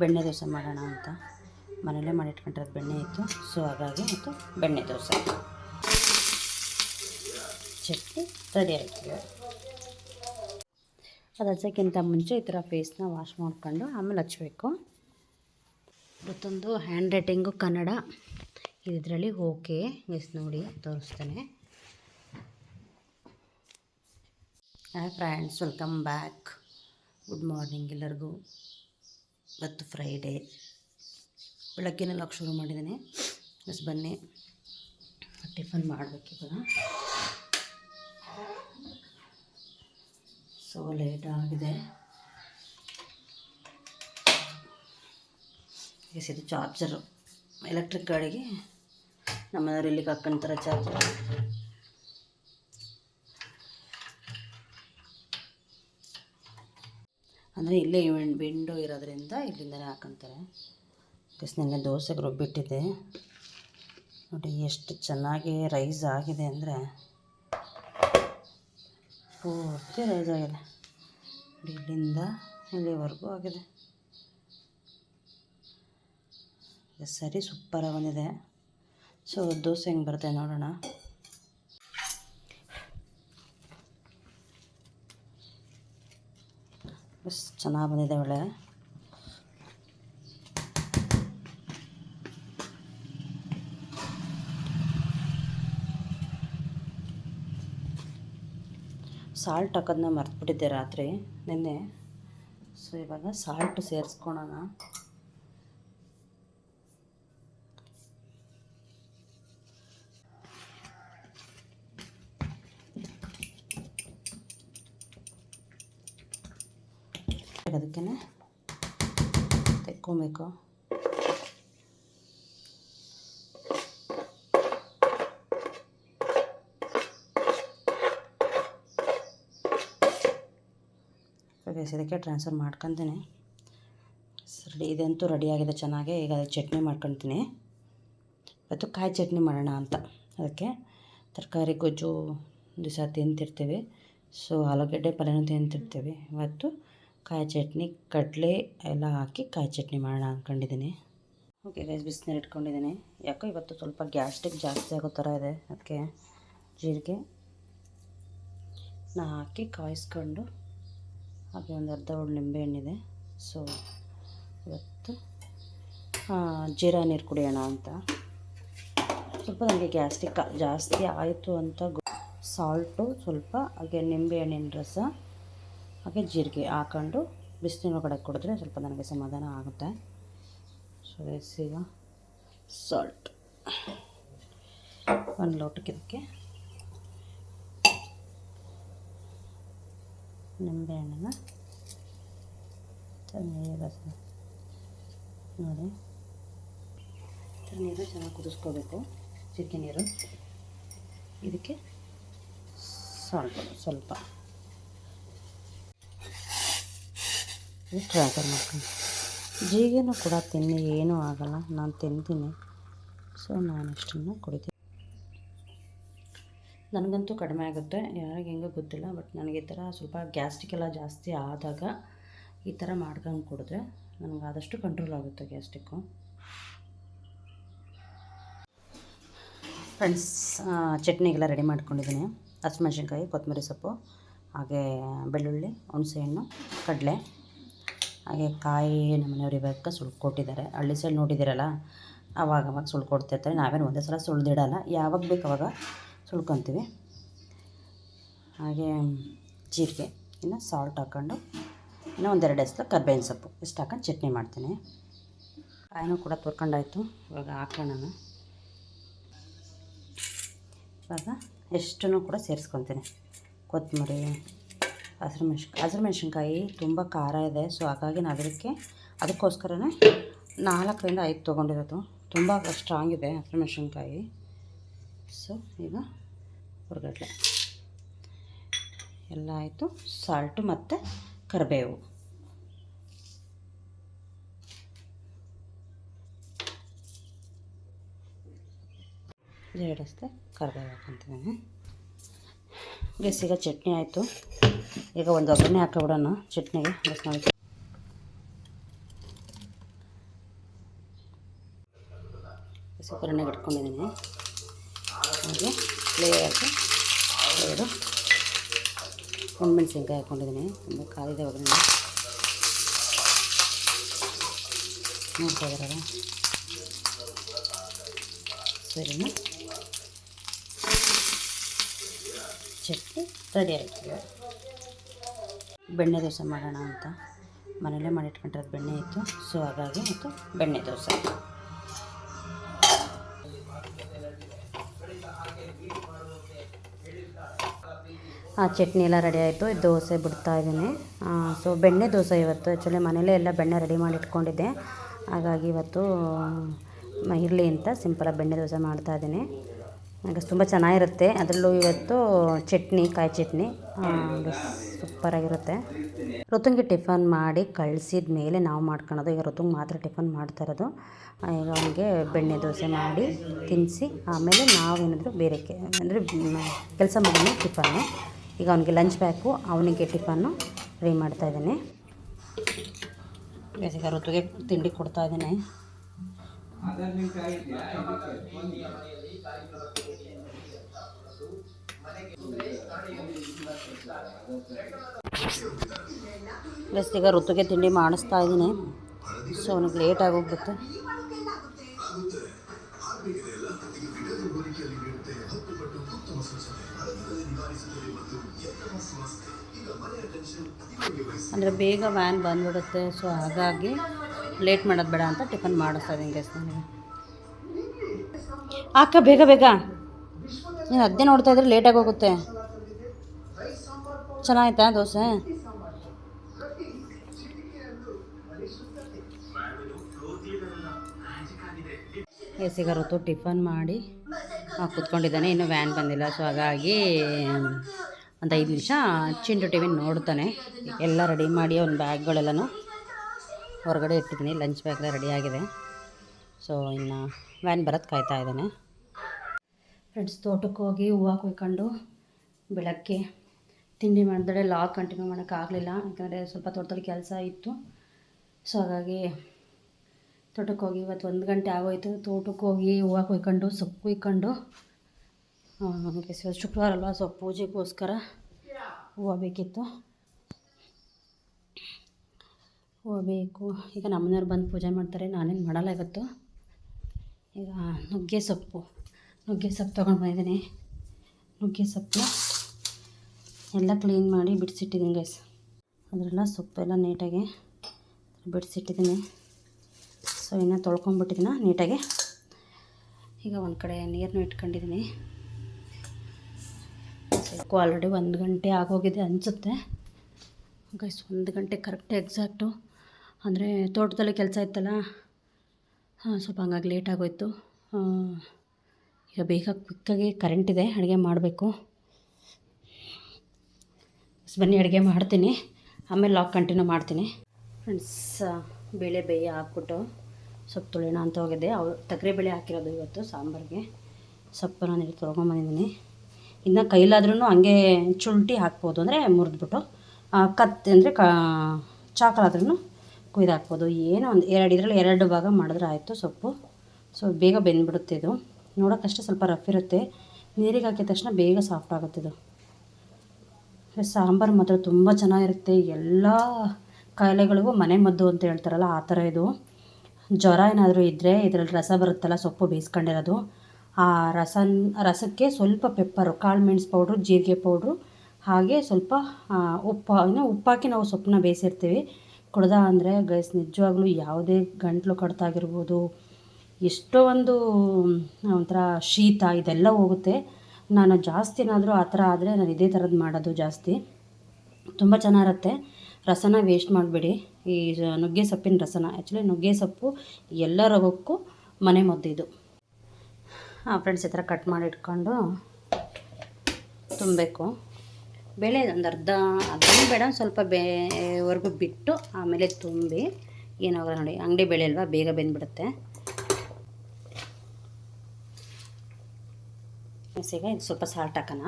ಬೆಣ್ಣೆ ದೋಸೆ ಮಾಡೋಣ ಅಂತ ಮನೇಲೇ ಮಾಡಿಟ್ಕೊಂಡಿರೋದು ಬೆಣ್ಣೆ ಇತ್ತು. ಸೊ ಹಾಗಾಗಿ ಮತ್ತು ಬೆಣ್ಣೆ ದೋಸೆ. ಚಟ್ನಿ ರೆಡಿ ಆಯ್ತೀವಿ ಅದು ಹಚ್ಚೋಕ್ಕಿಂತ ಮುಂಚೆ ಈ ಥರ ಫೇಸ್ನ ವಾಶ್ ಮಾಡ್ಕೊಂಡು ಆಮೇಲೆ ಹಚ್ಚಬೇಕು ಮತ್ತೊಂದು ಹ್ಯಾಂಡ್ ರೈಟಿಂಗು ಕನ್ನಡ. ಇದರಲ್ಲಿ ಓಕೆ. ಎಸ್ ನೋಡಿ, ತೋರಿಸ್ತೇನೆ. Hi friends welcome back good morning ಎಲ್ಲರಿಗೂ. ಇವತ್ತು ಫ್ರೈಡೇ ಬೆಳಗ್ಗೆನೇ ಲಾಕ್ ಶುರು ಮಾಡಿದ್ದೀನಿ. ಬಸ್ ಬನ್ನಿ. ಟಿಫನ್ ಮಾಡಬೇಕು ಇವಾಗ. ಸೊ ಲೇಟ್ ಆಗಿದೆ. ಎಸ್ ಇದು ಚಾರ್ಜರು ಎಲೆಕ್ಟ್ರಿಕ್ ಗಾಡಿಗೆ. ನಮ್ಮನೆಯವ್ರು ಇಲ್ಲಿಗೆ ಹಾಕೊಂತಾರೆ ಚಾರ್ಜರ್ ಅಂದರೆ ಇಲ್ಲೇ ವಿಂಡೋ ಇರೋದ್ರಿಂದ ಇಲ್ಲಿಂದಲೇ ಹಾಕೊಂತಾರೆ. ಬಿಸ್ ನಿನ್ನೆ ದೋಸೆಗೆ ರುಬ್ಬಿಟ್ಟಿದ್ದೆ ನೋಡಿ ಎಷ್ಟು ಚೆನ್ನಾಗಿ ರೈಸ್ ಆಗಿದೆ ಅಂದರೆ ಪೂರ್ತಿ ರೈಸ್ ಆಗಿದೆ. ಇಲ್ಲಿಂದ ಇಲ್ಲಿವರೆಗೂ ಆಗಿದೆ. ಸರಿ ಸೂಪರಾಗಿ ಬಂದಿದೆ. ಸೊ ದೋಸೆ ಹೆಂಗೆ ಬರುತ್ತೆ ನೋಡೋಣ. ಬಸ್ ಚೆನ್ನಾಗಿ ಬಂದಿದೆ ಒಳ್ಳೆ. ಸಾಲ್ಟ್ ಹಾಕೋದನ್ನ ಮರ್ತ್ಬಿಟ್ಟಿದ್ದೆ ರಾತ್ರಿ ನಿನ್ನೆ. ಸೊ ಇವಾಗ ಸಾಲ್ಟ್ ಸೇರಿಸ್ಕೊಳೋಣ. ಅದಕ್ಕೆ ತೆಕ್ಕೊಬೇಕು. ಇದಕ್ಕೆ ಟ್ರಾನ್ಸ್ಫರ್ ಮಾಡ್ಕೊತೀನಿ. ರೆಡಿ ಇದಂತೂ ರೆಡಿಯಾಗಿದೆ ಚೆನ್ನಾಗೆ. ಈಗ ಅದಕ್ಕೆ ಚಟ್ನಿ ಮಾಡ್ಕೊತೀನಿ. ಇವತ್ತು ಕಾಯಿ ಚಟ್ನಿ ಮಾಡೋಣ ಅಂತ. ಅದಕ್ಕೆ ತರಕಾರಿ, ಗೊಜ್ಜು ದಿವಸ ತಿಂತಿರ್ತೀವಿ. ಸೊ ಆಲೂಗಡ್ಡೆ, ಪಲ್ಯನೂ ತಿಂತಿರ್ತೀವಿ. ಇವತ್ತು ಕಾಯಿ ಚಟ್ನಿ, ಕಡಲೆ ಎಲ್ಲ ಹಾಕಿ ಕಾಯಿ ಚಟ್ನಿ ಮಾಡೋಣ ಅಂದ್ಕೊಂಡಿದ್ದೀನಿ ಓಕೆ ಗೈಸ್ ಬಿಸಿನೀರು ಇಟ್ಕೊಂಡಿದ್ದೀನಿ. ಯಾಕೋ ಇವತ್ತು ಸ್ವಲ್ಪ ಗ್ಯಾಸ್ಟ್ರಿಕ್ ಜಾಸ್ತಿ ಆಗೋ ಥರ ಇದೆ. ಅದಕ್ಕೆ ಜೀರಿಗೆ ನಾ ಹಾಕಿ ಕಾಯಿಸ್ಕೊಂಡು ಹಾಗೆ ಒಂದು ಅರ್ಧ ಒಳ್ಳೆ ನಿಂಬೆಹಣ್ಣಿದೆ ಸೊ ಇವತ್ತು ಜೀರಾ ನೀರು ಕುಡಿಯೋಣ ಅಂತ. ಸ್ವಲ್ಪ ನನಗೆ ಗ್ಯಾಸ್ಟ್ರಿಕ್ ಜಾಸ್ತಿ ಆಯಿತು ಅಂತ ಸಾಲ್ಟು, ಸ್ವಲ್ಪ ಹಾಗೆ ನಿಂಬೆಹಣ್ಣಿನ ರಸ. ಹಾಗೆ ಜೀರಿಗೆ ಹಾಕೊಂಡು ಬಿಸಿನೀರೊಳಗಡೆ ಕುಡಿದ್ರೆ ಸ್ವಲ್ಪ ನನಗೆ ಸಮಾಧಾನ ಆಗುತ್ತೆ. ಸೊ ಈಗ. ಸಾಲ್ಟ್ ಒಂದು ಲೋಟಕ್ಕೆ ಇದಕ್ಕೆ ನಿಂಬೆಹಣ್ಣನ್ನ ಚೆನ್ನಾಗಿ ನೋಡಿ. ನೀರು ಚೆನ್ನಾಗಿ ಕುದಿಸ್ಕೋಬೇಕು. ಚಿಕ್ಕಿ ನೀರು. ಇದಕ್ಕೆ ಸಾಲ್ಟ್ ಸ್ವಲ್ಪ. ಟ್ರಾನ್ಸ್ಫರ್ ಮಾಡ್ತೀನಿ ಜೀಗೇನು ಕೂಡ ತಿನ್ನಿ, ಏನೂ ಆಗಲ್ಲ. ನಾನು ತಿಂತೀನಿ. ಸೊ ನಾನು ಇಷ್ಟನ್ನು ಕುಡಿತೀನಿ. ನನಗಂತೂ ಕಡಿಮೆ ಆಗುತ್ತೆ. ಯಾರಿಗೆ ಹೆಂಗೋ ಗೊತ್ತಿಲ್ಲ ಬಟ್ ನನಗೆ ಈ ಥರ ಸ್ವಲ್ಪ ಗ್ಯಾಸ್ಟಿಕ್ ಎಲ್ಲ ಜಾಸ್ತಿ ಆದಾಗ ಈ ಥರ ಮಾಡ್ಕೊಂಡು ಕುಡಿದ್ರೆ ನನಗೆ ಆದಷ್ಟು ಕಂಟ್ರೋಲ್ ಆಗುತ್ತೆ ಗ್ಯಾಸ್ಟಿಕ್ಕು ಫ್ರೆಂಡ್ಸ್ ಚಟ್ನಿಗೆಲ್ಲ ರೆಡಿ ಮಾಡ್ಕೊಂಡಿದ್ದೀನಿ. ಹಸಿಮೆಣ್ಸಿನ್ಕಾಯಿ, ಕೊತ್ತಂಬರಿ ಸೊಪ್ಪು, ಹಾಗೆ ಬೆಳ್ಳುಳ್ಳಿ, ಹುಣಸೆಹಣ್ಣು, ಕಡಲೆ. ಹಾಗೆ ಕಾಯಿ ನಮ್ಮನೆಯವ್ರು ಇವಾಗ ಸುಳ್ಕೊಟ್ಟಿದ್ದಾರೆ ಹಳ್ಳಿ ಸೈಡ್ ನೋಡಿದ್ದೀರಲ್ಲ ಅವಾಗ ಅವಾಗ ಸುಳ್ಕೊಡ್ತಿರ್ತಾರೆ ನಾವೇನು ಒಂದೇ ಸಲ ಸುಳ್ದಿಡಲ್ಲ. ಯಾವಾಗ ಬೇಕು ಅವಾಗ ಸುಳ್ಕೊತೀವಿ. ಹಾಗೆ ಜೀರಿಗೆ, ಇನ್ನು ಸಾಲ್ಟ್ ಹಾಕ್ಕೊಂಡು ಇನ್ನೂ ಒಂದೆರಡು ಎಸ್ಲು ಕರ್ಬೇವಿನ ಸೊಪ್ಪು. ಇಷ್ಟು ಹಾಕೊಂಡು ಚಟ್ನಿ ಮಾಡ್ತೀನಿ. ಕಾಯಿನೂ ಕೂಡ ತುರ್ಕೊಂಡಾಯಿತು. ಇವಾಗ ಹಾಕೋಣ ಇವಾಗ ಎಷ್ಟನ್ನು ಕೂಡ ಸೇರಿಸ್ಕೊತೀನಿ. ಕೊತ್ತಂಬರಿ ಹಸಿರು ಮೆಣ್ಸಿನ ಹಸಿರು ಮೆಣ್ಸಿನ್ಕಾಯಿ ತುಂಬ ಖಾರ ಇದೆ. ಸೊ ಹಾಗಾಗಿ ನಾನು ಅದಕ್ಕೆ ಅದಕ್ಕೋಸ್ಕರನೇ ನಾಲ್ಕರಿಂದ ಐದು ತೊಗೊಂಡಿರೋದು. ತುಂಬ ಸ್ಟ್ರಾಂಗ್ ಇದೆ ಹಸಿರು ಮೆಣ್ಸಿನ್ಕಾಯಿ. ಸೊ ಈಗ ಹುರ್ಗಡ್ಲೆ. ಎಲ್ಲ ಆಯಿತು. ಸಾಲ್ಟು ಮತ್ತು ಕರಿಬೇವು. ಜೇಡಸ್ತೆ ಕರಿಬೇವು ಹಾಕೊಂತೀನಿ ಬೇಸಿಗೆ ಚಟ್ನಿ ಆಯಿತು. ಈಗ ಒಂದು ಒಗ್ಗರಣೆ ಹಾಕಿಬಿಡೋಣ ಚಟ್ನಿಗೆ. ಬಸ್ ಒಗ್ಗರಣೆಗೆ ಇಟ್ಕೊಂಡಿದ್ದೀನಿ. ಹಾಗೆ ಲೇಯರ್ಗೆ ಎರಡು ಒಣಮೆಣಸಿನ್ಕಾಯಿ ಹಾಕ್ಕೊಂಡಿದ್ದೀನಿ ತುಂಬ ಕಾಲಿದೆ ಒಗ್ಗರಣೆ. ನೋಡ್ತಾ ಇದ್ದಾರಲ್ಲ? ಸರಿನಾ ಚಟ್ನಿ ರೆಡಿ ಆಯಿತು ಬೆಣ್ಣೆ ದೋಸೆ ಮಾಡೋಣ ಅಂತ. ಮನೇಲೇ ಮಾಡಿಟ್ಕೊಂಡಿರೋದು ಬೆಣ್ಣೆ ಇತ್ತು. ಸೊ, ಹಾಗಾಗಿ ಮತ್ತು ಬೆಣ್ಣೆ ದೋಸೆ. ಆ ಚಟ್ನಿ ಎಲ್ಲ ರೆಡಿ ಆಯಿತು. ದೋಸೆ ಬಿಡ್ತಾ ಇದ್ದೀನಿ. ಸೊ, ಬೆಣ್ಣೆ ದೋಸೆ ಇವತ್ತು. ಆ್ಯಕ್ಚುಲಿ ಮನೇಲೇ ಎಲ್ಲ ಬೆಣ್ಣೆ ರೆಡಿ ಮಾಡಿ ಇಟ್ಕೊಂಡಿದ್ದೆ ಹಾಗಾಗಿ ಇವತ್ತು ಇರಲಿ ಅಂತ ಸಿಂಪಲಾಗಿ ಬೆಣ್ಣೆ ದೋಸೆ ಮಾಡ್ತಾ ಇದ್ದೀನಿ. ಹಾಗೆ ತುಂಬ ಚೆನ್ನಾಗಿರುತ್ತೆ. ಅದರಲ್ಲೂ ಇವತ್ತು ಚಟ್ನಿ, ಕಾಯಿ ಚಟ್ನಿ ಸೂಪರಾಗಿರುತ್ತೆ. ಋತುಂಗೆ ಟಿಫನ್ ಮಾಡಿ ಕಳಿಸಿದ ಮೇಲೆ ನಾವು ಮಾಡ್ಕೊಳೋದು. ಈಗ ಋತುಂಗೆ ಮಾತ್ರ ಟಿಫನ್ ಮಾಡ್ತಾ ಇರೋದು. ಈಗ ಅವನಿಗೆ ಬೆಣ್ಣೆ ದೋಸೆ ಮಾಡಿ ತಿನ್ನಿಸಿ ಆಮೇಲೆ ನಾವೇನಾದರೂ ಬೇರೆ ಕೆ, ಅಂದರೆ ಕೆಲಸ ಮಾಡೋಣ ಟಿಫನ್ನು ಈಗ ಅವನಿಗೆ ಲಂಚ್ ಬ್ಯಾಕು ಅವನಿಗೆ ಟಿಫನ್ನು ರೆಡಿ ಮಾಡ್ತಾ ಇದ್ದೀನಿ. ಈಗ ಋತುಗೆ ತಿಂಡಿ ಕೊಡ್ತಾ ಇದ್ದೀನಿ. ಈಗ ಋತುಗೆ ತಿಂಡಿ ಮಾಡಿಸ್ತಾ ಇದ್ದೀನಿ. ಸೊ ಅವನಿಗೆ ಲೇಟ್ ಆಗೋಗ್ಬಿಡುತ್ತೆ. ಅಂದರೆ ಬೇಗ ವ್ಯಾನ್ ಬಂದ್ಬಿಡುತ್ತೆ. ಸೊ ಹಾಗಾಗಿ ಲೇಟ್ ಮಾಡೋದು ಬೇಡ ಅಂತ ಟಿಫನ್ ಮಾಡಿಸ್ತಾ ಇದ್ದೀನಿ ಗೈಸ್ ನನಗೆ ಅಕ್ಕ ಬೇಗ ಬೇಗ. ನೀನು ಅದೇ ನೋಡ್ತಾ ಇದ್ರೆ ಲೇಟಾಗಿ ಹೋಗುತ್ತೆ. ಚೆನ್ನಾಯ್ತಾ ದೋಸೆ? ಎಸಿಗ ಹೊತ್ತು ಟಿಫನ್ ಮಾಡಿ ಕೂತ್ಕೊಂಡಿದ್ದಾನೆ. ಇನ್ನೂ ವ್ಯಾನ್ ಬಂದಿಲ್ಲ ಸೊ ಹಾಗಾಗಿ ಒಂದು ಐದು ನಿಮಿಷ ಚಿಂಟು ಟಿ ವಿ ನೋಡ್ತಾನೆ. ಎಲ್ಲ ರೆಡಿ ಮಾಡಿ ಅವ್ನ ಬ್ಯಾಗ್ಗಳೆಲ್ಲನೂ ಹೊರಗಡೆ ಇಟ್ಟಿದ್ದೀನಿ. ಲಂಚ್ ಬ್ಯಾಗ್ ರೆಡಿ ಆಗಿದೆ. ಸೊ ಇನ್ನು ವ್ಯಾನ್ ಬರೋದು ಕಾಯ್ತಾ ಇದ್ದಾನೆ. ಫ್ರೆಂಡ್ಸ್, ತೋಟಕ್ಕೆ ಹೋಗಿ ಹೂವು ಕುಯ್ಕೊಂಡು ಬೆಳಗ್ಗೆ ತಿಂಡಿ ಮಾಡಿದ್ರೆ ಲಾಗ್ ಕಂಟಿನ್ಯೂ ಮಾಡೋಕ್ಕಾಗಲಿಲ್ಲ ಯಾಕಂದರೆ ಸ್ವಲ್ಪ ತೋಟದಲ್ಲಿ ಕೆಲಸ ಇತ್ತು. ಸೊ ಹಾಗಾಗಿ ತೋಟಕ್ಕೆ ಹೋಗಿ ಇವತ್ತು ಒಂದು ಗಂಟೆ ಆಗೋಯ್ತು. ತೋಟಕ್ಕೆ ಹೋಗಿ ಹೂವು ಕುಯ್ಕೊಂಡು, ಸೊಪ್ಪು ಕುಯ್ಕೊಂಡು ಶುಕ್ರವಾರ ಅಲ್ವಾ ಸೊ ಪೂಜೆಗೋಸ್ಕರ ಹೂವು ಬೇಕಿತ್ತು. ಹೂವು ಬೇಕು. ಈಗ ನಮ್ಮನೆಯವ್ರು ಬಂದು ಪೂಜೆ ಮಾಡ್ತಾರೆ. ನಾನೇನು ಮಾಡಲ್ಲ ಇವತ್ತು. ಈಗ ನುಗ್ಗೆ ಸೊಪ್ಪು. ನುಗ್ಗೆ ಸೊಪ್ಪು ತೊಗೊಂಡು ಬಂದಿದ್ದೀನಿ. ನುಗ್ಗೆ ಸೊಪ್ಪು ಎಲ್ಲ ಕ್ಲೀನ್ ಮಾಡಿ ಬಿಡಿಸಿಟ್ಟಿದ್ದೀನಿ ಗೈಸ್ ಅದರೆಲ್ಲ ಸೊಪ್ಪೆಲ್ಲ ನೀಟಾಗಿ ಬಿಡಿಸಿಟ್ಟಿದ್ದೀನಿ. ಸೊ ಇನ್ನು ತೊಳ್ಕೊಂಬಿಟ್ಟಿದ್ದೀನಿ ನೀಟಾಗಿ. ಈಗ ಒಂದು ಕಡೆ ನೀರನ್ನು ಇಟ್ಕೊಂಡಿದ್ದೀನಿ ಆಲ್ರೆಡಿ ಒಂದು ಗಂಟೆ ಆಗೋಗಿದೆ ಅನಿಸುತ್ತೆ. ಗೈಸ್ ಒಂದು ಗಂಟೆ ಕರೆಕ್ಟ್ ಎಕ್ಸಾಕ್ಟು ಅಂದರೆ ತೋಟದಲ್ಲಿ ಕೆಲಸ ಇತ್ತಲ್ಲ? ಹಾಂ, ಸ್ವಲ್ಪ ಹಂಗಾಗಿ ಲೇಟ್ ಆಗೋಯ್ತು. ಈಗ ಬೇಗ ಕ್ವಿಕ್ಕಾಗಿ ಕರೆಂಟ್ ಇದೆ, ಅಡುಗೆ ಮಾಡಬೇಕು. ಬನ್ನಿ, ಅಡುಗೆ ಮಾಡ್ತೀನಿ. ಆಮೇಲೆ ಲಾಕ್ ಕಂಟಿನ್ಯೂ ಮಾಡ್ತೀನಿ. ಫ್ರೆಂಡ್ಸ್ ಬೇಳೆ ಬೇಯ ಹಾಕ್ಬಿಟ್ಟು ಸೊಪ್ಪು ತೊಳೆಯೋಣ ಅಂತ ಹೋಗಿದ್ದೆ. ಅವ್ರು ತಗರೆ ಬೇಳೆ ಹಾಕಿರೋದು ಇವತ್ತು, ಸಾಂಬಾರಿಗೆ. ಸೊಪ್ಪು ನಾನು ಇಲ್ಲಿ ತೊಗೊಂಬಂದಿದ್ದೀನಿ ಇನ್ನು ಕೈಲಾದ್ರೂ ಹಂಗೆ ಚುಲ್ಟಿ ಹಾಕ್ಬೋದು ಅಂದರೆ ಮುರಿದ್ಬಿಟ್ಟು ಕತ್ತಿ ಅಂದರೆ ಕ ಚಾಕಲಾದ್ರೂ ಕುಯ್ದು ಹಾಕ್ಬೋದು. ಏನೋ ಒಂದು, ಎರಡು, ಇದರಲ್ಲಿ ಎರಡು ಭಾಗ ಮಾಡಿದ್ರೆ ಆಯಿತು ಸೊಪ್ಪು. ಸೊ ಬೇಗ ಬೆಂದ್ಬಿಡುತ್ತೆ ಇದು. ನೋಡೋಕ್ಕಷ್ಟೇ ಸ್ವಲ್ಪ ರಫ್ ಇರುತ್ತೆ. ನೀರಿಗೆ ಹಾಕಿದ ತಕ್ಷಣ ಬೇಗ ಸಾಫ್ಟ್ ಆಗುತ್ತೆ ಇದು. ಸಾಂಬಾರು ಮಾತ್ರ ತುಂಬ ಚೆನ್ನಾಗಿರುತ್ತೆ. ಎಲ್ಲ ಕಾಯಿಲೆಗಳಿಗೂ ಮನೆ ಮದ್ದು ಅಂತ ಹೇಳ್ತಾರಲ್ಲ, ಆ ಥರ ಇದು. ಜ್ವರ ಏನಾದರೂ ಇದ್ದರೆ ಇದರಲ್ಲಿ ರಸ ಬರುತ್ತಲ್ಲ, ಸೊಪ್ಪು ಬೇಯಿಸ್ಕೊಂಡಿರೋದು. ಆ ರಸ ರಸಕ್ಕೆ ಸ್ವಲ್ಪ ಪೆಪ್ಪರು ಕಾಳು ಮೆಣಸು ಪೌಡ್ರು ಜೀರಿಗೆ ಪೌಡ್ರು ಹಾಗೆ ಸ್ವಲ್ಪ ಉಪ್ಪು, ಇನ್ನು ಉಪ್ಪಾಕಿ ನಾವು ಸೊಪ್ಪನ್ನ ಬೇಯಿಸಿರ್ತೀವಿ. ಕುಡ್ದ ಅಂದರೆ ಗೈಸ್ ನಿಜವಾಗ್ಲೂ ಯಾವುದೇ ಗಂಟ್ಲು ಕಡ್ತಾಗಿರ್ಬೋದು ಎಷ್ಟೋ ಒಂದು ಒಂಥರ ಶೀತ ಇದೆಲ್ಲ ಹೋಗುತ್ತೆ. ನಾನು ಜಾಸ್ತಿ ಏನಾದರೂ ಆ ಥರ ಆದರೆ ನಾನು ಇದೇ ಥರದ್ದು ಮಾಡೋದು ಜಾಸ್ತಿ. ತುಂಬ ಚೆನ್ನಾಗಿರುತ್ತೆ. ರಸನ ವೇಸ್ಟ್ ಮಾಡಬೇಡಿ. ಈ ನುಗ್ಗೆ ಸೊಪ್ಪಿನ ರಸನ. ಆ್ಯಕ್ಚುಲಿ ನುಗ್ಗೆ ಸೊಪ್ಪು ಎಲ್ಲ ರೋಗಕ್ಕೂ ಮನೆ ಮದ್ದು ಹಾಂ ಫ್ರೆಂಡ್ಸ್ ಈ ಥರ ಕಟ್ ಮಾಡಿ ಇಟ್ಕೊಂಡು ತುಂಬಬೇಕು. ಬೇಳೆ ಒಂದು ಅರ್ಧ ಅದನ್ನು ಬೇಡ ಸ್ವಲ್ಪ ಬೇವರೆಗೂ ಬಿಟ್ಟು ಆಮೇಲೆ ತುಂಬಿ ಏನಾಗಲ್ಲ ನೋಡಿ, ಅಂಗಡಿ ಬೇಳೆ ಅಲ್ವಾ, ಬೇಗ ಬೆಂದ್ಬಿಡುತ್ತೆ. ಈಗ ಇದು ಸ್ವಲ್ಪ ಸಾಲ್ಟ್ ಹಾಕೋಣ.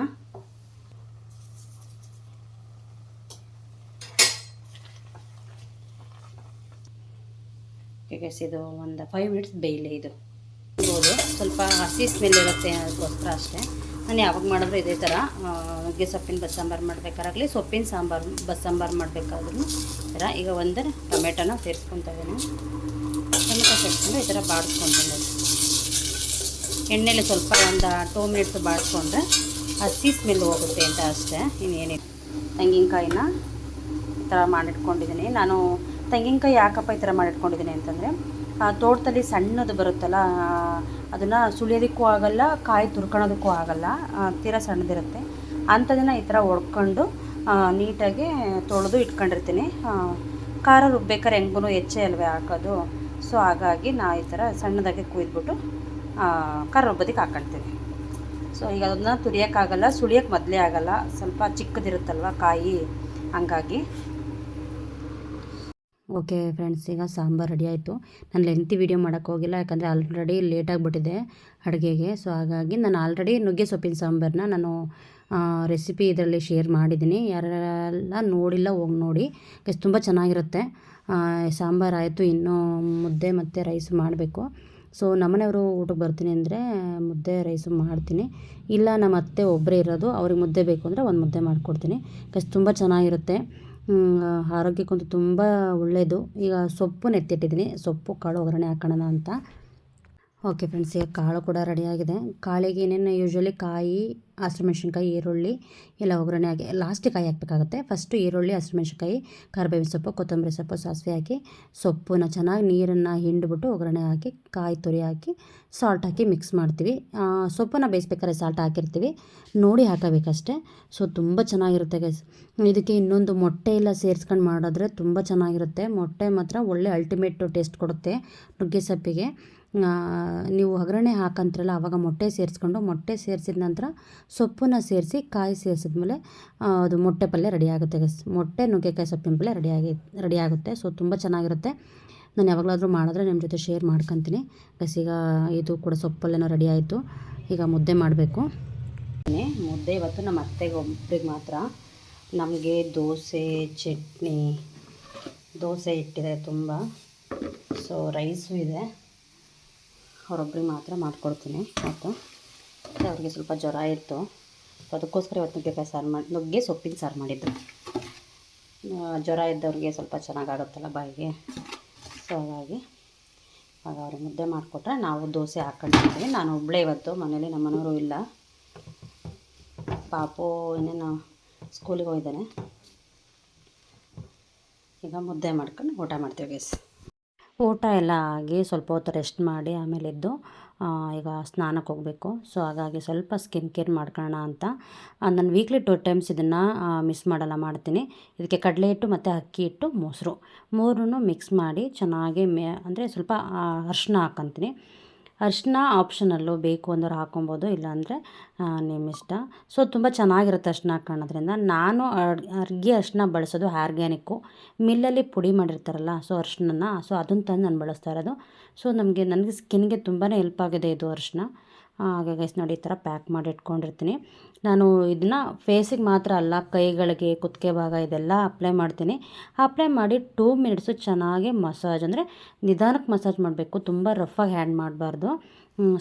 ಈಗ ಇದು ಒಂದು ಫೈವ್ ಮಿನಿಟ್ಸ್ ಬೇಯಲಿ ಇದು. ಹೌದು ಸ್ವಲ್ಪ ಹಸಿ ಸ್ಮೆಲ್ ಇರುತ್ತೆ ಅದಕ್ಕೋಸ್ಕರ ಅಷ್ಟೇ. ನಾನು ಯಾವಾಗ ಮಾಡಿದ್ರೆ ಇದೇ ಥರ ನುಗ್ಗೆ ಸೊಪ್ಪಿನ ಬಸ್ಸಾಂಬಾರು ಮಾಡ್ಬೇಕಾರಾಗಲಿ, ಸೊಪ್ಪಿನ ಸಾಂಬಾರು, ಬಸ್ಸಾಂಬಾರು ಮಾಡಬೇಕಾದ್ರೂ ಥರ ಈಗ ಒಂದು ಟೊಮೆಟೊನ ಸೇರಿಸ್ಕೊತಾ ಇದ್ದೀನಿ ಟೊಮೆಟೊ ಸೇರಿಸ್ಕೊಂಡು ಈ ಥರ ಬಾಡಿಸ್ಕೊತೀನಿ ಎಣ್ಣೆಲಿ ಸ್ವಲ್ಪ ಒಂದು ಟೂ ಮಿನಿಟ್ಸ್ ಬಾಡಿಸ್ಕೊಂಡ್ರೆ ಹಸಿ ಸ್ಮೆಲ್ ಹೋಗುತ್ತೆ ಅಂತ ಅಷ್ಟೇ. ಇನ್ನೇನಿಲ್ಲ. ತೆಂಗಿನಕಾಯಿನ ಈ ಥರ ಮಾಡಿಟ್ಕೊಂಡಿದ್ದೀನಿ. ನಾನು ತೆಂಗಿನಕಾಯಿ ಯಾಕಪ್ಪ ಈ ಥರ ಮಾಡಿಟ್ಕೊಂಡಿದ್ದೀನಿ ಅಂತಂದರೆ ತೋಟದಲ್ಲಿ ಸಣ್ಣದು ಬರುತ್ತಲ್ಲ, ಅದನ್ನು ಸುಳಿಯೋದಕ್ಕೂ ಆಗಲ್ಲ, ಕಾಯಿ ತುರ್ಕೊಳೋದಕ್ಕೂ ಆಗಲ್ಲ ತೀರ ಸಣ್ಣದಿರುತ್ತೆ. ಅಂಥದನ್ನು ಈ ಥರ ಒಡ್ಕೊಂಡು ನೀಟಾಗಿ ತೊಳೆದು ಇಟ್ಕೊಂಡಿರ್ತೀನಿ. ಖಾರ ರುಬ್ಬೇಕಾದ್ರೆ ಹೆಂಗೂ ಹೆಚ್ಚೆ ಅಲ್ವೇ ಹಾಕೋದು. ಸೊ, ಹಾಗಾಗಿ ನಾ ಈ ಥರ ಸಣ್ಣದಾಗಿ ಕುಯ್ದುಬಿಟ್ಟು ಖಾರ ಹಾಕೊಳ್ತೀವಿ ಸೊ ಈಗ ಅದನ್ನ ತುರಿಯೋಕ್ಕಾಗಲ್ಲ ಸುಳಿಯೋಕ್ಕೆ ಮೊದಲೇ ಆಗಲ್ಲ, ಸ್ವಲ್ಪ ಚಿಕ್ಕದಿರುತ್ತಲ್ವ ಕಾಯಿ, ಹಂಗಾಗಿ. ಓಕೆ ಫ್ರೆಂಡ್ಸ್, ಈಗ ಸಾಂಬಾರು ರೆಡಿ ಆಯಿತು. ನಾನು ಲೆಂತಿ ವೀಡಿಯೋ ಮಾಡೋಕ್ಕೋಗಿಲ್ಲ ಯಾಕಂದರೆ ಆಲ್ರೆಡಿ ಲೇಟಾಗಿಬಿಟ್ಟಿದೆ ಅಡುಗೆಗೆ. ಸೊ ಹಾಗಾಗಿ ನಾನು ಆಲ್ರೆಡಿ ನುಗ್ಗೆ ಸೊಪ್ಪಿನ ಸಾಂಬಾರನ್ನ ನಾನು ರೆಸಿಪಿ ಇದರಲ್ಲಿ ಶೇರ್ ಮಾಡಿದ್ದೀನಿ. ಯಾರೆಲ್ಲ ನೋಡಿಲ್ಲ, ಹೋಗಿ ನೋಡಿ. ತುಂಬ ಚೆನ್ನಾಗಿರುತ್ತೆ. ಸಾಂಬಾರು ಆಯಿತು, ಇನ್ನೂ ಮುದ್ದೆ ಮತ್ತು ರೈಸ್ ಮಾಡಬೇಕು. ಸೊ ನಮ್ಮನೆಯವರು ಊಟಕ್ಕೆ ಬರ್ತೀನಿ ಅಂದರೆ ಮುದ್ದೆ ರೈಸು ಮಾಡ್ತೀನಿ. ಇಲ್ಲ, ನಮ್ಮ ಅತ್ತೆ ಒಬ್ಬರೇ ಇರೋದು, ಅವ್ರಿಗೆ ಮುದ್ದೆ ಬೇಕು ಅಂದರೆ ಒಂದು ಮುದ್ದೆ ಮಾಡಿಕೊಡ್ತೀನಿ. ಕಸ್ ತುಂಬ ಚೆನ್ನಾಗಿರುತ್ತೆ. ಆರೋಗ್ಯಕ್ಕಂತೂ ತುಂಬ ಒಳ್ಳೆಯದು ಈಗ ಸೊಪ್ಪು ನೆತ್ತಿಟ್ಟಿದ್ದೀನಿ. ಸೊಪ್ಪು ಕಾಳು ಒಗ್ಗರಣೆ ಹಾಕೋಣ ಅಂತ. ಓಕೆ ಫ್ರೆಂಡ್ಸ್ ಈಗ ಕಾಳು ಕೂಡ ರೆಡಿಯಾಗಿದೆ ಕಾಳಿಗೆ ಏನೇನು ಯೂಶ್ವಲಿ ಕಾಯಿ ಹಸಿಮೆಣ್ಸಿನ್ಕಾಯಿ ಈರುಳ್ಳಿ ಎಲ್ಲ ಒಗ್ಗರಣೆ ಹಾಕಿ ಲಾಸ್ಟಿಗೆ ಕಾಯಿ ಹಾಕಬೇಕಾಗುತ್ತೆ. ಫಸ್ಟು ಈರುಳ್ಳಿ ಹಸಿಮೆಣ್ಸಿನ್ಕಾಯಿ ಕರಿಬೇವಿನ ಸೊಪ್ಪು, ಕೊತ್ತಂಬರಿ ಸೊಪ್ಪು, ಸಾಸಿವೆ ಹಾಕಿ ಸೊಪ್ಪನ್ನ ಚೆನ್ನಾಗಿ ನೀರನ್ನು ಹಿಂಡ್ಬಿಟ್ಟು ಒಗ್ಗರಣೆ ಹಾಕಿ ಕಾಯಿ ತುರಿ ಹಾಕಿ ಸಾಲ್ಟ್ ಹಾಕಿ ಮಿಕ್ಸ್ ಮಾಡ್ತೀವಿ. ಸೊಪ್ಪನ್ನು ಬೇಯಿಸ್ಬೇಕಾದ್ರೆ ಸಾಲ್ಟ್ ಹಾಕಿರ್ತೀವಿ. ನೋಡಿ ಹಾಕಬೇಕಷ್ಟೆ. ಸೊ ತುಂಬ ಚೆನ್ನಾಗಿರುತ್ತೆ ಗೈಸ್ ಇದಕ್ಕೆ ಇನ್ನೊಂದು ಮೊಟ್ಟೆ ಎಲ್ಲ ಸೇರಿಸ್ಕೊಂಡು ಮಾಡಿದ್ರೆ ತುಂಬ ಚೆನ್ನಾಗಿರುತ್ತೆ. ಮೊಟ್ಟೆ ಮಾತ್ರ ಒಳ್ಳೆ ಅಲ್ಟಿಮೇಟ್ ಟೇಸ್ಟ್ ಕೊಡುತ್ತೆ ನುಗ್ಗೆ ಸೊಪ್ಪಿಗೆ ನೀವು ಒಗ್ಗರಣೆ ಹಾಕಂತ್ರಲ್ಲ ಆವಾಗ ಮೊಟ್ಟೆ ಸೇರಿಸ್ಕೊಂಡು ಮೊಟ್ಟೆ ಸೇರಿಸಿದ ನಂತರ ಸೊಪ್ಪನ್ನ ಸೇರಿಸಿ ಕಾಯಿ ಸೇರಿಸಿದ್ಮೇಲೆ ಅದು ಮೊಟ್ಟೆ ಪಲ್ಯ ರೆಡಿ ಆಗುತ್ತೆ ಮೊಟ್ಟೆ, ನುಗ್ಗೆಕಾಯಿ ಸೊಪ್ಪಿನ ಪಲ್ಯ ರೆಡಿಯಾಗಿ ರೆಡಿ ಆಗುತ್ತೆ. ಸೊ ತುಂಬ ಚೆನ್ನಾಗಿರುತ್ತೆ. ನಾನು ಯಾವಾಗಲಾದರೂ ಮಾಡಿದ್ರೆ ನಿಮ್ಮ ಜೊತೆ ಶೇರ್ ಮಾಡ್ಕೊತೀನಿ. ಗಸ್ ಈಗ ಇದು ಕೂಡ ಸೊಪ್ಪಲ್ಲೇನೋ ರೆಡಿ ಆಯಿತು. ಈಗ ಮುದ್ದೆ ಮಾಡಬೇಕು. ಮುದ್ದೆ ಇವತ್ತು ನಮ್ಮ ಅತ್ತೆಗೆ, ಒಬ್ರಿಗೆ ಮಾತ್ರ. ನಮಗೆ ದೋಸೆ, ಚಟ್ನಿ, ದೋಸೆ ಇಟ್ಟಿದೆ ತುಂಬ. ಸೊ ರೈಸು ಇದೆ. ಅವರೊಬ್ರಿಗೆ ಮಾತ್ರ ಮಾಡಿಕೊಡ್ತೀನಿ ಮತ್ತು ಅವ್ರಿಗೆ ಸ್ವಲ್ಪ ಜ್ವರ ಇತ್ತು. ಸೊ ಅದಕ್ಕೋಸ್ಕರ ಇವತ್ತು ನುಗ್ಗೆಕಾಯಿ ಸಾರು ಮಾಡಿ, ನುಗ್ಗೆ ಸೊಪ್ಪಿನ ಸಾರು ಮಾಡಿದ್ದು ಜ್ವರ ಇದ್ದವ್ರಿಗೆ ಸ್ವಲ್ಪ ಚೆನ್ನಾಗಾಗುತ್ತಲ್ಲ ಬಾಯಿಗೆ. ಸೊ ಹಾಗಾಗಿ ಆಗ ಅವ್ರಿಗೆ ಮುದ್ದೆ ಮಾಡಿಕೊಟ್ರೆ ನಾವು ದೋಸೆ ಹಾಕ್ಕೊಂಡಿರ್ತೀವಿ ನಾನು ಒಬ್ಬಳೇ ಇವತ್ತು, ಮನೇಲಿ ನಮ್ಮನೆಯವರು ಇಲ್ಲ. ಪಾಪು ಇನ್ನೇನು ಸ್ಕೂಲಿಗೆ ಹೋಗಿದ್ದಾನೆ. ಈಗ ಮುದ್ದೆ ಮಾಡ್ಕೊಂಡು ಊಟ ಮಾಡ್ತೀವಿ ಗೈಸ್ ಊಟ ಎಲ್ಲ ಆಗಿ ಸ್ವಲ್ಪ ಹೊತ್ತು ರೆಸ್ಟ್ ಮಾಡಿ ಆಮೇಲೆ ಎದ್ದು ಈಗ ಸ್ನಾನಕ್ಕೆ ಹೋಗಬೇಕು. ಸೊ ಹಾಗಾಗಿ ಸ್ವಲ್ಪ ಸ್ಕಿನ್ ಕೇರ್ ಮಾಡ್ಕೊಳ್ಳೋಣ ಅಂತ. ನಾನು ವೀಕ್ಲಿ ಟು ಟೈಮ್ಸ್ ಇದನ್ನು ಮಿಸ್ ಮಾಡಲ್ಲ, ಮಾಡ್ತೀನಿ. ಇದಕ್ಕೆ ಕಡಲೆ ಹಿಟ್ಟು ಮತ್ತು ಅಕ್ಕಿ ಹಿಟ್ಟು ಮೊಸರು. ಮೂರನ್ನು ಮಿಕ್ಸ್ ಮಾಡಿ ಚೆನ್ನಾಗಿ ಮೇ, ಅಂದರೆ ಸ್ವಲ್ಪ ಅರಿಶಿನ ಹಾಕ್ಕೊಂತೀನಿ ಅರಿಶಿನ ಆಪ್ಷನಲ್ಲು ಬೇಕು ಅಂದ್ರೆ ಹಾಕೊಬೋದು, ಇಲ್ಲಾಂದರೆ ನಿಮ್ಮ ಇಷ್ಟ. ಸೊ ತುಂಬ ಚೆನ್ನಾಗಿರುತ್ತೆ ಅರಿಶಿನ ಕಾಣೋದ್ರಿಂದ ನಾನು ಅರ್ಗಿ ಅರಿಶಿನ ಬಳಸೋದು ಆರ್ಗ್ಯಾನಿಕ್ಕು. ಮಿಲ್ಲಲ್ಲಿ ಪುಡಿ ಮಾಡಿರ್ತಾರಲ್ಲ ಸೊ ಅರಿಶಿಣನ ಸೊ ಅದನ್ನು ತಂದು ನಾನು ಬಳಸ್ತಾ ಇರೋದು. ಸೊ ನಮಗೆ, ನನಗೆ ಸ್ಕಿನ್ಗೆ ತುಂಬಾ ಹೆಲ್ಪ್ ಆಗಿದೆ ಇದು ಅರಿಶಿನ. ಹಾಗೆ ಗೈಸ್ ನೋಡಿ ಈ ಥರ ಪ್ಯಾಕ್ ಮಾಡಿ ಇಟ್ಕೊಂಡಿರ್ತೀನಿ. ನಾನು ಇದನ್ನ ಫೇಸಿಗೆ ಮಾತ್ರ ಅಲ್ಲ, ಕೈಗಳಿಗೆ ಕುತ್ತಿಗೆ ಭಾಗ ಇದೆಲ್ಲ ಅಪ್ಲೈ ಮಾಡ್ತೀನಿ. ಅಪ್ಲೈ ಮಾಡಿ ಟೂ ಮಿನಿಟ್ಸು ಚೆನ್ನಾಗಿ ಮಸಾಜ್ ಅಂದರೆ ನಿಧಾನಕ್ಕೆ ಮಸಾಜ್ ಮಾಡಬೇಕು, ತುಂಬ ರಫಾಗಿ ಹ್ಯಾಂಡ್ ಮಾಡಬಾರ್ದು.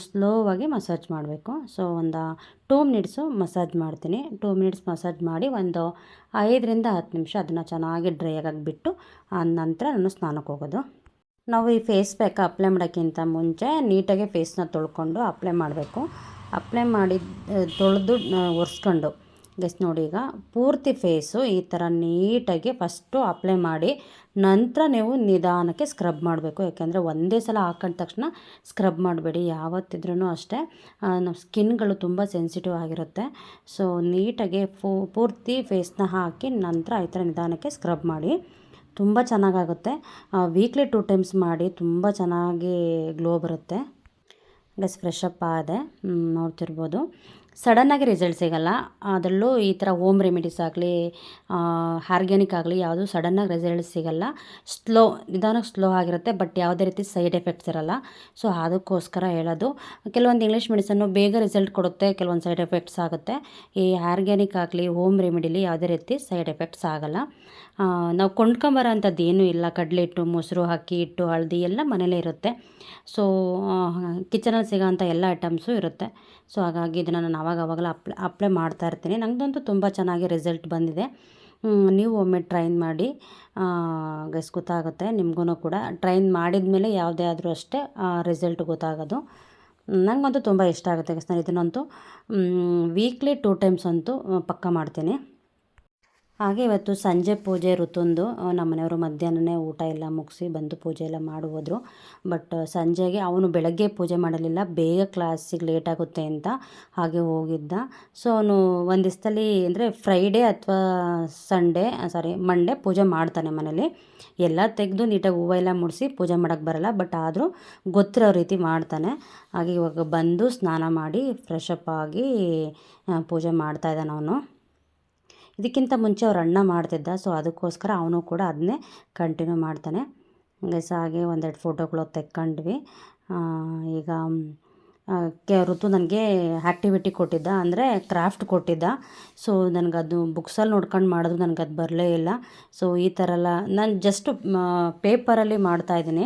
ಸ್ಲೋವಾಗಿ ಮಸಾಜ್ ಮಾಡಬೇಕು. ಸೊ ಒಂದು ಟೂ ಮಿನಿಟ್ಸು ಮಸಾಜ್ ಮಾಡ್ತೀನಿ. ಟೂ ಮಿನಿಟ್ಸ್ ಮಸಾಜ್ ಮಾಡಿ ಒಂದು ಐದರಿಂದ ಹತ್ತು ನಿಮಿಷ ಅದನ್ನು ಚೆನ್ನಾಗಿ ಡ್ರೈ ಆಗಾಕ್ ಬಿಟ್ಟು ಆ ನಂತರ ನಾನು ಸ್ನಾನಕ್ಕೆ ಹೋಗೋದು. ನಾವು ಈ ಫೇಸ್ ಪ್ಯಾಕ್ ಅಪ್ಲೈ ಮಾಡೋಕ್ಕಿಂತ ಮುಂಚೆ ನೀಟಾಗಿ ಫೇಸ್ನ ತೊಳ್ಕೊಂಡು ಅಪ್ಲೈ ಮಾಡಬೇಕು. ಅಪ್ಲೈ ಮಾಡಿ ತೊಳೆದು ಒರೆಸ್ಕೊಂಡು. ಗೆಸ್ ನೋಡಿ ಈಗ ಪೂರ್ತಿ ಫೇಸು ಈ ಥರ ನೀಟಾಗಿ ಫಸ್ಟು ಅಪ್ಲೈ ಮಾಡಿ, ನಂತರ ನೀವು ನಿಧಾನಕ್ಕೆ ಸ್ಕ್ರಬ್ ಮಾಡಬೇಕು. ಯಾಕೆಂದರೆ ಒಂದೇ ಸಲ ಹಾಕೊಂಡ ತಕ್ಷಣ ಸ್ಕ್ರಬ್ ಮಾಡಬೇಡಿ. ಯಾವತ್ತಿದ್ರೂ ಅಷ್ಟೇ ನಮ್ಮ ಸ್ಕಿನ್ಗಳು ತುಂಬ ಸೆನ್ಸಿಟಿವ್ ಆಗಿರುತ್ತೆ. ಸೊ ನೀಟಾಗಿ ಪೂರ್ತಿ ಫೇಸ್ನ ಹಾಕಿ ನಂತರ ಈ ಥರ ನಿಧಾನಕ್ಕೆ ಸ್ಕ್ರಬ್ ಮಾಡಿ. ತುಂಬ ಚೆನ್ನಾಗಾಗುತ್ತೆ. ವೀಕ್ಲಿ ಟೂ ಟೈಮ್ಸ್ ಮಾಡಿ ತುಂಬ ಚೆನ್ನಾಗಿ ಗ್ಲೋ ಬರುತ್ತೆ. ಗಸ್ ಫ್ರೆಶ್ ಅಪ್ ಆದೆ. ನೋಡ್ತಿರ್ಬೋದು. ಸಡನ್ನಾಗಿ ರಿಸಲ್ಟ್ ಸಿಗಲ್ಲ. ಅದರಲ್ಲೂ ಈ ಥರ ಹೋಮ್ ರೆಮಿಡೀಸ್ ಆಗಲಿ ಆರ್ಗ್ಯಾನಿಕ್ ಆಗಲಿ ಯಾವುದು ಸಡನ್ನಾಗಿ ರಿಸಲ್ಟ್ ಸಿಗಲ್ಲ. ಸ್ಲೋ ನಿಧಾನಕ್ಕೆ ಸ್ಲೋ ಆಗಿರುತ್ತೆ ಬಟ್ ಯಾವುದೇ ರೀತಿ ಸೈಡ್ ಎಫೆಕ್ಟ್ಸ್ ಇರಲ್ಲ. ಸೊ ಅದಕ್ಕೋಸ್ಕರ ಹೇಳೋದು. ಕೆಲವೊಂದು ಇಂಗ್ಲೀಷ್ ಮೆಡಿಸನ್ನು ಬೇಗ ರಿಸಲ್ಟ್ ಕೊಡುತ್ತೆ, ಕೆಲವೊಂದು ಸೈಡ್ ಎಫೆಕ್ಟ್ಸ್ ಆಗುತ್ತೆ. ಈ ಆರ್ಗ್ಯಾನಿಕ್ ಆಗಲಿ ಹೋಮ್ ರೆಮಿಡಿಲಿ ಯಾವುದೇ ರೀತಿ ಸೈಡ್ ಎಫೆಕ್ಟ್ಸ್ ಆಗಲ್ಲ. ನಾವು ಕೊಂಡ್ಕೊಂಬರೋ ಅಂಥದ್ದು ಏನೂ ಇಲ್ಲ. ಕಡಲೆ ಹಿಟ್ಟು ಮೊಸರು, ಅಕ್ಕಿ, ಹಿಟ್ಟು, ಹಳದಿ ಎಲ್ಲ ಮನೇಲೇ ಇರುತ್ತೆ. ಸೊ ಕಿಚನಲ್ಲಿ ಸಿಗೋಂಥ ಎಲ್ಲ ಐಟಮ್ಸು ಇರುತ್ತೆ. ಸೊ ಹಾಗಾಗಿ ಇದನ್ನು ನಾನು ಆವಾಗ ಆವಾಗಲೇ ಅಪ್ಲೈ ಅಪ್ಲೈ ಮಾಡ್ತಾ ಇರ್ತೀನಿ. ನನಗಂತೂ ತುಂಬ ಚೆನ್ನಾಗಿ ರಿಸಲ್ಟ್ ಬಂದಿದೆ. ನೀವು ಒಮ್ಮೆ ಟ್ರೈನ್ ಮಾಡಿ. ಗಸ್ ಗೊತ್ತಾಗುತ್ತೆ. ನಿಮಗೂ ಕೂಡ ಟ್ರೈನ್ ಮಾಡಿದ ಮೇಲೆ ಯಾವುದೇ ಆದರೂ ಅಷ್ಟೇ ರಿಸಲ್ಟ್ ಗೊತ್ತಾಗೋದು. ನನಗಂತೂ ತುಂಬ ಇಷ್ಟ ಆಗುತ್ತೆ ನಾನು ಇದನ್ನಂತೂ ವೀಕ್ಲಿ ಟೂ ಟೈಮ್ಸ್ ಅಂತೂ ಪಕ್ಕ ಮಾಡ್ತೀನಿ. ಹಾಗೆ ಇವತ್ತು ಸಂಜೆ ಪೂಜೆ ಋತುಂದು ನಮ್ಮನೆಯವರು ಮಧ್ಯಾಹ್ನನೇ ಊಟ ಎಲ್ಲ ಮುಗಿಸಿ ಬಂದು ಪೂಜೆ ಎಲ್ಲ ಮಾಡುವುದ್ರು ಬಟ್ ಸಂಜೆಗೆ ಅವನು ಬೆಳಗ್ಗೆ ಪೂಜೆ ಮಾಡಲಿಲ್ಲ, ಬೇಗ ಕ್ಲಾಸಿಗೆ ಲೇಟ್ ಆಗುತ್ತೆ ಅಂತ ಹಾಗೆ ಹೋಗಿದ್ದ. ಸೊ, ಅವನು ಒಂದು ದಿವಸದಲ್ಲಿ ಅಂದರೆ ಫ್ರೈಡೇ ಅಥವಾ ಸಂಡೇ ಸಾರಿ ಮಂಡೇ ಪೂಜೆ ಮಾಡ್ತಾನೆ ಮನೇಲಿ. ಎಲ್ಲ ತೆಗೆದು ನೀಟಾಗಿ ಹೂವು ಎಲ್ಲ ಮುಡಿಸಿ ಪೂಜೆ ಮಾಡೋಕ್ಕೆ ಬರಲ್ಲ, ಬಟ್ ಆದರೂ ಗೊತ್ತಿರೋ ರೀತಿ ಮಾಡ್ತಾನೆ. ಹಾಗೆ ಇವಾಗ ಬಂದು ಸ್ನಾನ ಮಾಡಿ ಫ್ರೆಶ್ ಅಪ್ ಆಗಿ ಪೂಜೆ ಮಾಡ್ತಾ ಇದ್ದಾನೆ ಅವನು. ಇದಕ್ಕಿಂತ ಮುಂಚೆ ಅವ್ರ ಅಣ್ಣ ಮಾಡ್ತಿದ್ದ ಸೊ ಅದಕ್ಕೋಸ್ಕರ ಅವನು ಕೂಡ ಅದನ್ನೇ ಕಂಟಿನ್ಯೂ ಮಾಡ್ತಾನೆ. ಗೈಸ್ ಹಾಗೆ ಒಂದೆರಡು ಫೋಟೋಗಳು ತೆಕ್ಕೊಂಡ್ವಿ. ಈಗ ಕೆ, ಋತು ನನಗೆ ಆ್ಯಕ್ಟಿವಿಟಿ ಕೊಟ್ಟಿದ್ದ, ಅಂದರೆ ಕ್ರಾಫ್ಟ್ ಕೊಟ್ಟಿದ್ದ. ಸೊ ನನಗದು ಬುಕ್ಸಲ್ಲಿ ನೋಡ್ಕೊಂಡು ಮಾಡೋದು ನನಗೆ ಅದು ಬರಲೇ ಇಲ್ಲ. ಸೊ ಈ ಥರ ಎಲ್ಲ, ನಾನು ಜಸ್ಟ್ ಪೇಪರಲ್ಲಿ ಮಾಡ್ತಾಯಿದ್ದೀನಿ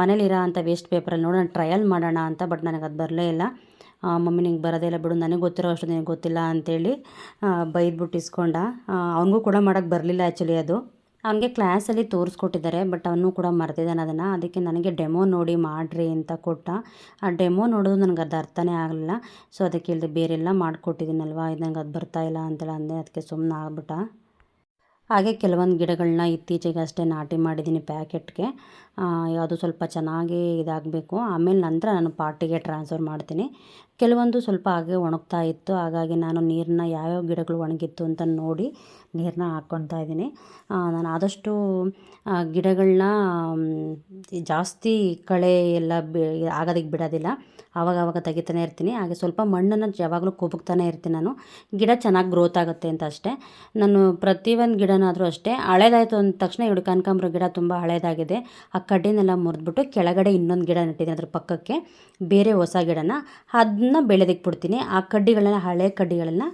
ಮನೇಲಿರೋ ಅಂಥ ವೇಸ್ಟ್ ಪೇಪರಲ್ಲಿ ನೋಡೋಣ ಟ್ರಯಲ್ ಮಾಡೋಣ ಅಂತ ಬಟ್ ನನಗೆ ಅದು ಬರಲೇ ಇಲ್ಲ. ಮಮ್ಮಿ ನಿಂಗೆ ಬರೋದೇ ಇಲ್ಲ ಬಿಡು, ನನಗೆ ಗೊತ್ತಿರೋ ಅಷ್ಟು ನಿನಗೆ ಗೊತ್ತಿಲ್ಲ ಅಂತೇಳಿ ಬೈದ್ಬಿಟ್ಟು ಇಸ್ಕೊಂಡ ಅವನಿಗೂ ಕೂಡ ಮಾಡೋಕ್ಕೆ ಬರಲಿಲ್ಲ ಆ್ಯಕ್ಚುಲಿ ಅದು. ಅವನಿಗೆ ಕ್ಲಾಸಲ್ಲಿ ತೋರಿಸ್ಕೊಟ್ಟಿದ್ದಾರೆ ಬಟ್ ಅವನು ಕೂಡ ಮರೆತಿದ್ದಾನೆ ಅದನ್ನು. ಅದಕ್ಕೆ ನನಗೆ ಡೆಮೋ ನೋಡಿ ಮಾಡಿರಿ ಅಂತ ಕೊಟ್ಟ. ಆ ಡೆಮೋ ನೋಡೋದು ನನಗೆ ಅದು ಅರ್ಥನೇ ಆಗಲಿಲ್ಲ. ಸೊ ಅದಕ್ಕೆ ಇಲ್ಲದೆ ಬೇರೆಲ್ಲ ಮಾಡಿಕೊಟ್ಟಿದ್ದೀನಲ್ವಾ, ಇದು ನಂಗೆ ಅದು ಬರ್ತಾ ಇಲ್ಲ ಅಂತೇಳಿ ಅಂದೆ. ಅದಕ್ಕೆ ಸುಮ್ಮನೆ ಆಗ್ಬಿಟ್ಟ. ಹಾಗೆ ಕೆಲವೊಂದು ಗಿಡಗಳನ್ನ ಇತ್ತೀಚೆಗೆ ಅಷ್ಟೇ ನಾಟಿ ಮಾಡಿದ್ದೀನಿ ಪ್ಯಾಕೆಟ್ಗೆ. ಅದು ಸ್ವಲ್ಪ ಚೆನ್ನಾಗಿ ಇದಾಗಬೇಕು. ಆಮೇಲೆ ನಂತರ ನಾನು ಪಾರ್ಟಿಗೆ ಟ್ರಾನ್ಸ್ಫರ್ ಮಾಡ್ತೀನಿ. ಕೆಲವೊಂದು ಸ್ವಲ್ಪ ಹಾಗೆ ಒಣಗ್ತಾ ಇತ್ತು. ಹಾಗಾಗಿ ನಾನು ನೀರನ್ನ ಯಾವ್ಯಾವ ಗಿಡಗಳು ಒಣಗಿತ್ತು ಅಂತ ನೋಡಿ ನೀರನ್ನ ಹಾಕ್ಕೊತಾ ಇದ್ದೀನಿ. ನಾನು ಆದಷ್ಟು ಗಿಡಗಳನ್ನ ಜಾಸ್ತಿ ಕಳೆ ಎಲ್ಲ ಬಿ, ಆಗೋದಕ್ಕೆ ಬಿಡೋದಿಲ್ಲ. ಆವಾಗ ಆವಾಗ ತೆಗಿತಾನೆ ಇರ್ತೀನಿ. ಹಾಗೆ ಸ್ವಲ್ಪ ಮಣ್ಣನ್ನು ಯಾವಾಗಲೂ ಕೂಬಕ್ತಾನೆ ಇರ್ತೀನಿ ನಾನು. ಗಿಡ ಚೆನ್ನಾಗಿ ಗ್ರೋತ್ ಆಗುತ್ತೆ ಅಂತ ಅಷ್ಟೇ. ನಾನು ಪ್ರತಿಯೊಂದು ಗಿಡನಾದರೂ ಅಷ್ಟೇ, ಹಳೇದಾಯಿತು ಅಂದ ತಕ್ಷಣ ಎರಡು ಕನಕಾಂಬ್ರ ಗಿಡ ತುಂಬ ಹಳೇದಾಗಿದೆ. ಆ ಕಡ್ಡಿನೆಲ್ಲ ಮುರಿದ್ಬಿಟ್ಟು ಕೆಳಗಡೆ ಇನ್ನೊಂದು ಗಿಡ ನೆಟ್ಟಿದ್ದೀನಿ ಅದ್ರ ಪಕ್ಕಕ್ಕೆ. ಬೇರೆ ಹೊಸ ಗಿಡನ. ಅದನ್ನ ಬೆಳೆದಕ್ಕೆ ಬಿಡ್ತೀನಿ ಆ ಕಡ್ಡಿಗಳನ್ನು, ಹಳೆ ಕಡ್ಡಿಗಳನ್ನ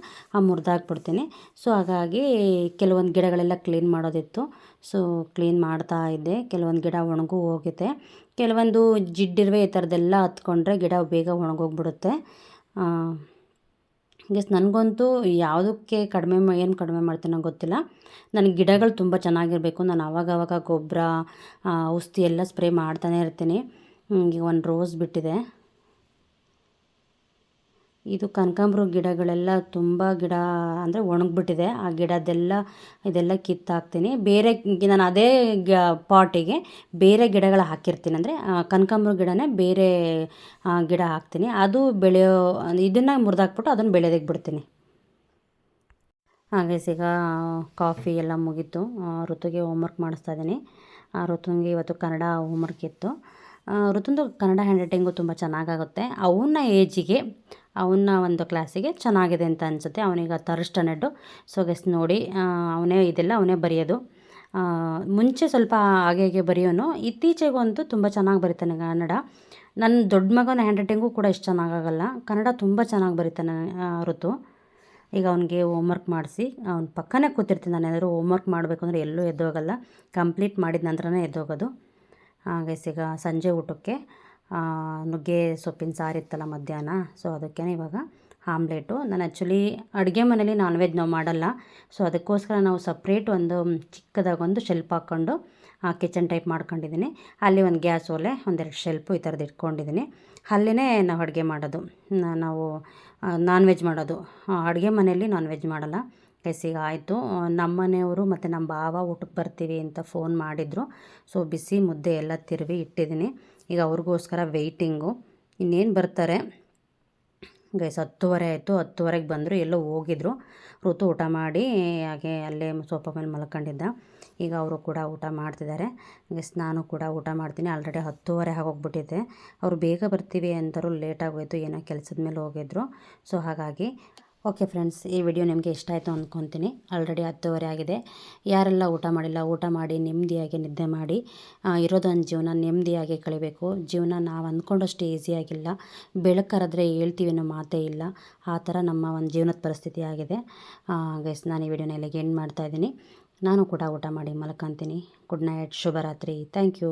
ಮುರಿದಾಕ್ಬಿಡ್ತೀನಿ. ಸೊ ಹಾಗಾಗಿ ಕೆಲವೊಂದು ಗಿಡಗಳೆಲ್ಲ ಕ್ಲೀನ್ ಮಾಡೋದಿತ್ತು. ಸೊ ಕ್ಲೀನ್ ಮಾಡ್ತಾ ಇದ್ದೆ. ಕೆಲವೊಂದು ಗಿಡ ಒಣಗೂ ಹೋಗಿದೆ. ಕೆಲವೊಂದು ಜಿಡ್ಡಿರುವೆ ಈ ಥರದ್ದೆಲ್ಲ ಹತ್ಕೊಂಡ್ರೆ ಗಿಡ ಬೇಗ ಒಣಗೋಗ್ಬಿಡುತ್ತೆ. ಗೆಸ್ ನನಗಂತೂ ಯಾವುದಕ್ಕೆ ಕಡಿಮೆ ಏನು ಕಡಿಮೆ ಮಾಡ್ತೀನೋ ಗೊತ್ತಿಲ್ಲ. ನನಗೆ ಗಿಡಗಳು ತುಂಬ ಚೆನ್ನಾಗಿರಬೇಕು. ನಾನು ಆವಾಗವಾಗ ಆವಾಗ ಗೊಬ್ಬರ ಔಷಧಿ ಎಲ್ಲ ಸ್ಪ್ರೇ ಮಾಡ್ತಾನೆ ಇರ್ತೀನಿ. ಈಗ ಒಂದು ರೋಸ್ ಬಿಟ್ಟಿದೆ. ಇದು ಕನಕಾಂಬ್ರ ಗಿಡಗಳೆಲ್ಲ ತುಂಬ ಗಿಡ ಅಂದರೆ ಒಣಗಿಬಿಟ್ಟಿದೆ. ಆ ಗಿಡದೆಲ್ಲ ಇದೆಲ್ಲ ಕಿತ್ತಾಕ್ತೀನಿ. ಬೇರೆ ನಾನು ಅದೇ ಗ ಪಾಟಿಗೆ ಬೇರೆ ಗಿಡಗಳು ಹಾಕಿರ್ತೀನಿ. ಅಂದರೆ ಕನಕಾಂಬ್ರ ಗಿಡನೇ ಬೇರೆ ಗಿಡ ಹಾಕ್ತೀನಿ. ಅದು ಬೆಳೆಯೋ ಇದನ್ನು ಮುರಿದಾಕ್ಬಿಟ್ಟು ಅದನ್ನು ಬೆಳೆಯೋದಕ್ಕೆ ಬಿಡ್ತೀನಿ. ಹಾಗೆ ಈಗ ಕಾಫಿ ಎಲ್ಲ ಮುಗೀತು. ಋತುಗೆ ಹೋಮ್ವರ್ಕ್ ಮಾಡಿಸ್ತಾ ಇದ್ದೀನಿ. ಆ, ಋತುಂಗೆ ಇವತ್ತು ಕನ್ನಡ ಹೋಮ್ವರ್ಕ್ ಇತ್ತು. ಆ, ಋತುಂದು ಕನ್ನಡ ಹ್ಯಾಂಡ್ ರೈಟಿಂಗು ತುಂಬ ಚೆನ್ನಾಗಾಗುತ್ತೆ. ಅವನ್ನ ಏಜಿಗೆ ಅವನ ಒಂದು ಕ್ಲಾಸಿಗೆ ಚೆನ್ನಾಗಿದೆ ಅಂತ ಅನಿಸುತ್ತೆ. ಅವನೀಗ ಥರ್ಡ್ ಸ್ಟ್ಯಾಂಡರ್ಡು ಸೊ ಗೆಸ್ ನೋಡಿ ಅವನೇ ಇದೆಲ್ಲ ಅವನೇ ಬರೆಯೋದು. ಮುಂಚೆ ಸ್ವಲ್ಪ ಹಾಗೆ ಹಾಗೆ ಬರೆಯೋನು. ಇತ್ತೀಚೆಗಂತೂ ತುಂಬ ಚೆನ್ನಾಗಿ ಬರೀತಾನೆ ಕನ್ನಡ. ನನ್ನ ದೊಡ್ಡ ಮಗನ ಹ್ಯಾಂಡ್ ರೈಟಿಂಗು ಕೂಡ ಇಷ್ಟು ಚೆನ್ನಾಗಾಗಲ್ಲ. ಕನ್ನಡ ತುಂಬ ಚೆನ್ನಾಗಿ ಬರೀತಾನೆ ಋತು. ಈಗ ಅವನಿಗೆ ಹೋಮ್ವರ್ಕ್ ಮಾಡಿಸಿ, ಅವ್ನ ಪಕ್ಕನೇ ಕೂತಿರ್ತೀನಿ ನಾನು. ಏನಾದರೂ ಹೋಮ್ವರ್ಕ್ ಮಾಡಬೇಕು ಅಂದರೆ ಎಲ್ಲೂ ಎದ್ದೋಗಲ್ಲ. ಕಂಪ್ಲೀಟ್ ಮಾಡಿದ ನಂತರನೇ ಎದ್ದೋಗೋದು. ಹಾಗೆ ಈಗ ಸಂಜೆ ಊಟಕ್ಕೆ. ನುಗ್ಗೆ ಸೊಪ್ಪಿನ ಸಾರು ಇತ್ತಲ್ಲ ಮಧ್ಯಾಹ್ನ. ಸೊ ಅದಕ್ಕೆ ಇವಾಗ ಆಮ್ಲೆಟು. ನಾನು ಆ್ಯಕ್ಚುಲಿ ಅಡುಗೆ ಮನೇಲಿ ನಾನ್ ವೆಜ್ ನಾವು ಮಾಡಲ್ಲ. ಸೊ ಅದಕ್ಕೋಸ್ಕರ ನಾವು ಸಪ್ರೇಟ್ ಒಂದು ಚಿಕ್ಕದಾಗಿ ಒಂದು ಶೆಲ್ಪ್ ಹಾಕ್ಕೊಂಡು ಕಿಚನ್ ಟೈಪ್ ಮಾಡ್ಕೊಂಡಿದ್ದೀನಿ ಅಲ್ಲಿ ಒಂದು ಗ್ಯಾಸ್ ಒಲೆ, ಒಂದೆರಡು ಶೆಲ್ಪು ಈ ಥರದ್ದು ಇಟ್ಕೊಂಡಿದ್ದೀನಿ ಅಲ್ಲಿನೇ ನಾವು ಅಡುಗೆ ಮಾಡೋದು. ನಾವು ನಾನ್ ವೆಜ್ ಮಾಡೋದು. ಅಡುಗೆ ಮನೆಯಲ್ಲಿ ನಾನ್ ವೆಜ್ ಮಾಡಲ್ಲ. ಈಗ ಆಯಿತು ನಮ್ಮ ಮನೆಯವರು ಮತ್ತು ನಮ್ಮ ಭಾವ ಊಟಕ್ಕೆ ಬರ್ತೀವಿ ಅಂತ ಫೋನ್ ಮಾಡಿದರು. ಸೊ ಬಿಸಿ ಮುದ್ದೆ ಎಲ್ಲ ತಿರುವಿ ಇಟ್ಟಿದ್ದೀನಿ. ಈಗ ಅವ್ರಿಗೋಸ್ಕರ ವೆಯ್ಟಿಂಗು ಇನ್ನೇನು ಬರ್ತಾರೆ? ಗೈಸ್ ಹತ್ತುವರೆ ಆಯಿತು. ಹತ್ತುವರೆಗೆ ಬಂದರು, ಎಲ್ಲೋ ಹೋಗಿದ್ರು. ಋತು ಊಟ ಮಾಡಿ, ಹಾಗೆ ಅಲ್ಲೇ ಸೋಫಾ ಮೇಲೆ ಮಲ್ಕೊಂಡಿದ್ದ. ಈಗ ಅವರು ಕೂಡ ಊಟ ಮಾಡ್ತಿದ್ದಾರೆ. ಗೈಸ್ ನಾನು ಕೂಡ ಊಟ ಮಾಡ್ತೀನಿ. ಆಲ್ರೆಡಿ ಹತ್ತುವರೆ ಆಗೋಗ್ಬಿಟ್ಟಿದ್ದೆ ಅವರು ಬೇಗ ಬರ್ತೀವಿ ಅಂದರು ಲೇಟಾಗೋಯಿತು ಏನೋ ಕೆಲಸದ ಮೇಲೆ ಹೋಗಿದ್ರು. ಸೊ ಹಾಗಾಗಿ ಓಕೆ ಫ್ರೆಂಡ್ಸ್, ಈ ವಿಡಿಯೋ ನಿಮಗೆ ಇಷ್ಟ ಆಯಿತು ಅಂದ್ಕೊತೀನಿ ಆಲ್ರೆಡಿ ಹತ್ತುವರೆ ಆಗಿದೆ. ಯಾರೆಲ್ಲ ಊಟ ಮಾಡಿಲ್ಲ, ಊಟ ಮಾಡಿ ನೆಮ್ಮದಿಯಾಗಿ ನಿದ್ದೆ ಮಾಡಿ ಇರೋದೊಂದು ಜೀವನ, ನೆಮ್ಮದಿಯಾಗಿ ಕಳಿಬೇಕು. ಜೀವನ ನಾವು ಅಂದ್ಕೊಂಡಷ್ಟು ಈಸಿಯಾಗಿಲ್ಲ ಬೆಳಕರಿದ್ರೆ ಹೇಳ್ತೀವಿ ಅನ್ನೋ ಮಾತೇ ಇಲ್ಲ. ಆ ಥರ ನಮ್ಮ ಒಂದು ಜೀವನದ ಪರಿಸ್ಥಿತಿ ಆಗಿದೆ. ಗೈಸ್ ನಾನು ಈ ವಿಡಿಯೋನ ಇಲ್ಲಿಗೆ ಎಂಡ್ ಮಾಡ್ತಾಯಿದ್ದೀನಿ ನಾನು ಕೂಡ ಊಟ ಮಾಡಿ ಮಲ್ಕೊಂತೀನಿ. ಗುಡ್ ನೈಟ್ ಶುಭರಾತ್ರಿ. Thank you